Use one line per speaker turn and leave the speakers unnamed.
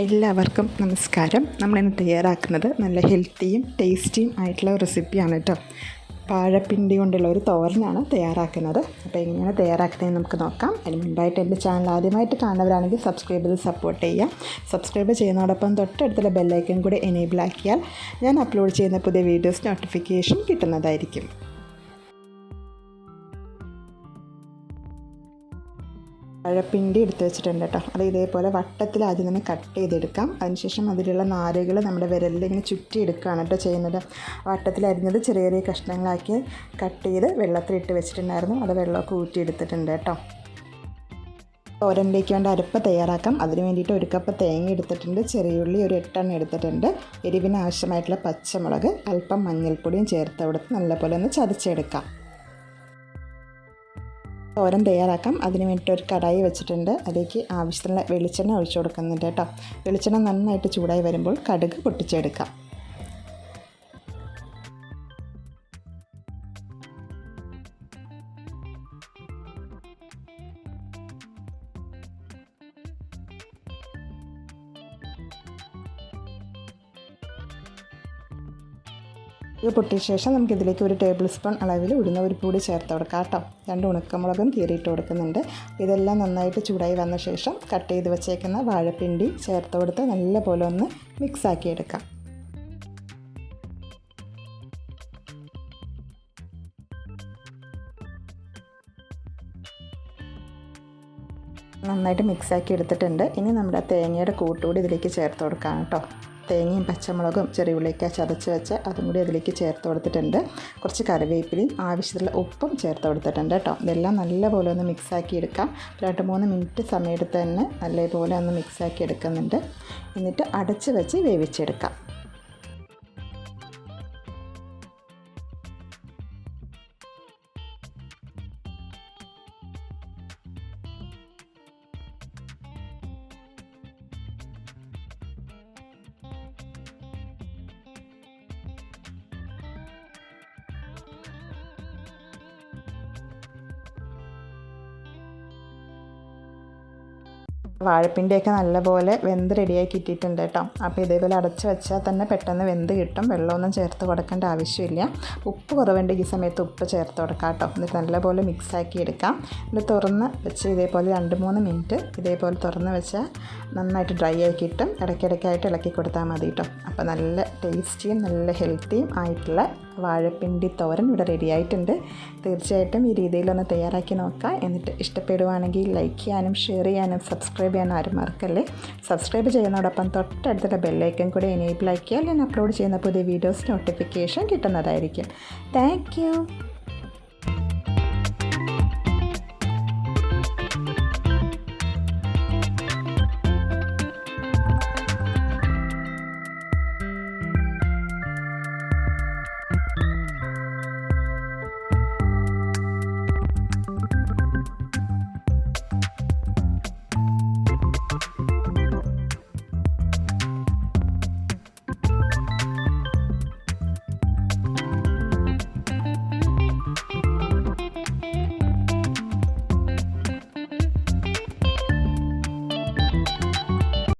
എല്ലാവർക്കും നമസ്കാരം. നമ്മളിന്ന് തയ്യാറാക്കുന്നത് നല്ല ഹെൽത്തിയും ടേസ്റ്റിയും ആയിട്ടുള്ള റെസിപ്പിയാണ് കേട്ടോ. വാഴപ്പിണ്ടി കൊണ്ടുള്ള ഒരു തോരനാണ് തയ്യാറാക്കുന്നത്. അപ്പോൾ എങ്ങനെയാണ് തയ്യാറാക്കുന്നതെന്ന് നമുക്ക് നോക്കാം. അതിന് മുൻപായിട്ട് എന്റെ ചാനൽ ആദ്യമായിട്ട് കാണുന്നവരാണെങ്കിൽ സബ്സ്ക്രൈബ് ചെയ്ത് സപ്പോർട്ട് ചെയ്യാം സബ്സ്ക്രൈബ് ചെയ്യുന്നതോടൊപ്പം തൊട്ടടുത്തുള്ള ബെല്ലൈക്കൻ കൂടി എനേബിൾ ആക്കിയാൽ ഞാൻ അപ്ലോഡ് ചെയ്യുന്ന പുതിയ വീഡിയോസ് നോട്ടിഫിക്കേഷൻ കിട്ടുന്നതായിരിക്കും. വാഴപ്പിണ്ടി എടുത്ത് വെച്ചിട്ടുണ്ട് കേട്ടോ. അത് ഇതേപോലെ വട്ടത്തിൽ ആദ്യം തന്നെ കട്ട് ചെയ്തെടുക്കാം. അതിനുശേഷം അതിലുള്ള നാരുകൾ നമ്മുടെ വിരലിൽ ഇങ്ങനെ ചുറ്റി എടുക്കുകയാണ് കേട്ടോ ചെയ്യുന്നത്. വട്ടത്തിൽ അരിഞ്ഞത് ചെറിയ ചെറിയ കഷ്ണങ്ങളാക്കി കട്ട് ചെയ്ത് വെള്ളത്തിലിട്ട് വെച്ചിട്ടുണ്ടായിരുന്നു. അത് വെള്ളമൊക്കെ ഊറ്റിയെടുത്തിട്ടുണ്ട് കേട്ടോ. തോരനിലേക്ക് വേണ്ട അരപ്പ് തയ്യാറാക്കാം. അതിന് വേണ്ടിയിട്ട് ഒരു കപ്പ് തേങ്ങ എടുത്തിട്ടുണ്ട്. ചെറിയുള്ളി ഒരു എട്ടെണ്ണം എടുത്തിട്ടുണ്ട്. എരിവിന് ആവശ്യമായിട്ടുള്ള പച്ചമുളക് അല്പം മഞ്ഞൾപ്പൊടിയും ചേർത്ത് കൊടുത്ത് നല്ലപോലെ ഒന്ന് ചതച്ചെടുക്കാം. തോരൻ തയ്യാറാക്കാം. അതിന് വേണ്ടിയിട്ട് ഒരു കടായി വെച്ചിട്ടുണ്ട്. അതിലേക്ക് ആവശ്യത്തിനുള്ള വെളിച്ചെണ്ണ ഒഴിച്ചു കൊടുക്കുന്നുണ്ട് കേട്ടോ. വെളിച്ചെണ്ണ നന്നായിട്ട് ചൂടായി വരുമ്പോൾ കടുക് പൊട്ടിച്ചെടുക്കാം. ഇത് പൊട്ടിയ ശേഷം നമുക്ക് ഇതിലേക്ക് ഒരു ടേബിൾ സ്പൂൺ അളവിൽ ഉഴുന്ന ഒരു പൂടി ചേർത്ത് കൊടുക്കാം കേട്ടോ. രണ്ട് ഉണക്കമുളകും കീറിയിട്ട് കൊടുക്കുന്നുണ്ട്. ഇതെല്ലാം നന്നായിട്ട് ചൂടായി വന്ന ശേഷം കട്ട് ചെയ്ത് വെച്ചേക്കുന്ന വാഴപ്പിണ്ടി ചേർത്ത് കൊടുത്ത് നല്ലപോലെ ഒന്ന് മിക്സാക്കി എടുക്കാം. നന്നായിട്ട് മിക്സാക്കി എടുത്തിട്ടുണ്ട്. ഇനി നമ്മുടെ തേങ്ങയുടെ കൂട്ടുകൂടി ഇതിലേക്ക് ചേർത്ത് കൊടുക്കാം കേട്ടോ. തേങ്ങയും പച്ചമുളകും ചെറിയ ഉള്ളിയൊക്കെ ചതച്ച് വെച്ച് അതും കൂടി അതിലേക്ക് ചേർത്ത് കൊടുത്തിട്ടുണ്ട്. കുറച്ച് കറിവേപ്പിലയും ആവശ്യത്തിലുള്ള ഉപ്പും ചേർത്ത് കൊടുത്തിട്ടുണ്ട് കേട്ടോ. ഇതെല്ലാം നല്ലപോലെ ഒന്ന് മിക്സാക്കി എടുക്കാം. രണ്ട് മൂന്ന് മിനിറ്റ് സമയത്ത് തന്നെ നല്ലപോലെ ഒന്ന് മിക്സാക്കി എടുക്കുന്നുണ്ട്. എന്നിട്ട് അടച്ച് വെച്ച് വേവിച്ചെടുക്കാം. വാഴപ്പിണ്ടിയൊക്കെ നല്ലപോലെ വെന്ത് റെഡിയാക്കി ഇട്ടിട്ടുണ്ട് കേട്ടോ. അപ്പോൾ ഇതേപോലെ അടച്ച് വെച്ചാൽ തന്നെ പെട്ടെന്ന് വെന്ത് കിട്ടും. വെള്ളമൊന്നും ചേർത്ത് കൊടുക്കേണ്ട ആവശ്യമില്ല. ഉപ്പ് കുറവുണ്ട് ഈ സമയത്ത് ഉപ്പ് ചേർത്ത് കൊടുക്കാം കേട്ടോ. എന്നിട്ട് നല്ലപോലെ മിക്സാക്കി എടുക്കാം. എന്നിട്ട് തുറന്ന് വെച്ച് ഇതേപോലെ രണ്ട് മൂന്ന് മിനിറ്റ് ഇതേപോലെ തുറന്ന് വെച്ചാൽ നന്നായിട്ട് ഡ്രൈ ആയി കിട്ടും. ഇടയ്ക്കിടയ്ക്കായിട്ട് ഇളക്കി കൊടുത്താൽ മതി കേട്ടോ. അപ്പോൾ നല്ല ടേസ്റ്റിയും നല്ല ഹെൽത്തിയും ആയിട്ടുള്ള വാഴപ്പിണ്ടി തോരൻ ഇവിടെ റെഡി ആയിട്ടുണ്ട്. തീർച്ചയായിട്ടും ഈ രീതിയിലൊന്ന് തയ്യാറാക്കി നോക്കാം. എന്നിട്ട് ഇഷ്ടപ്പെടുവാണെങ്കിൽ ലൈക്ക് ചെയ്യാനും ഷെയർ ചെയ്യാനും സബ്സ്ക്രൈബ് ചെയ്യാനും ആരും മറക്കല്ലേ? സബ്സ്ക്രൈബ് ചെയ്യുന്നതോടൊപ്പം തൊട്ടടുത്തുള്ള ബെല്ലൈക്കൻ കൂടെ എനേബിൾ ആക്കിയാൽ ഞാൻ അപ്ലോഡ് ചെയ്യുന്ന പുതിയ വീഡിയോസ് നോട്ടിഫിക്കേഷൻ കിട്ടുന്നതായിരിക്കും. താങ്ക്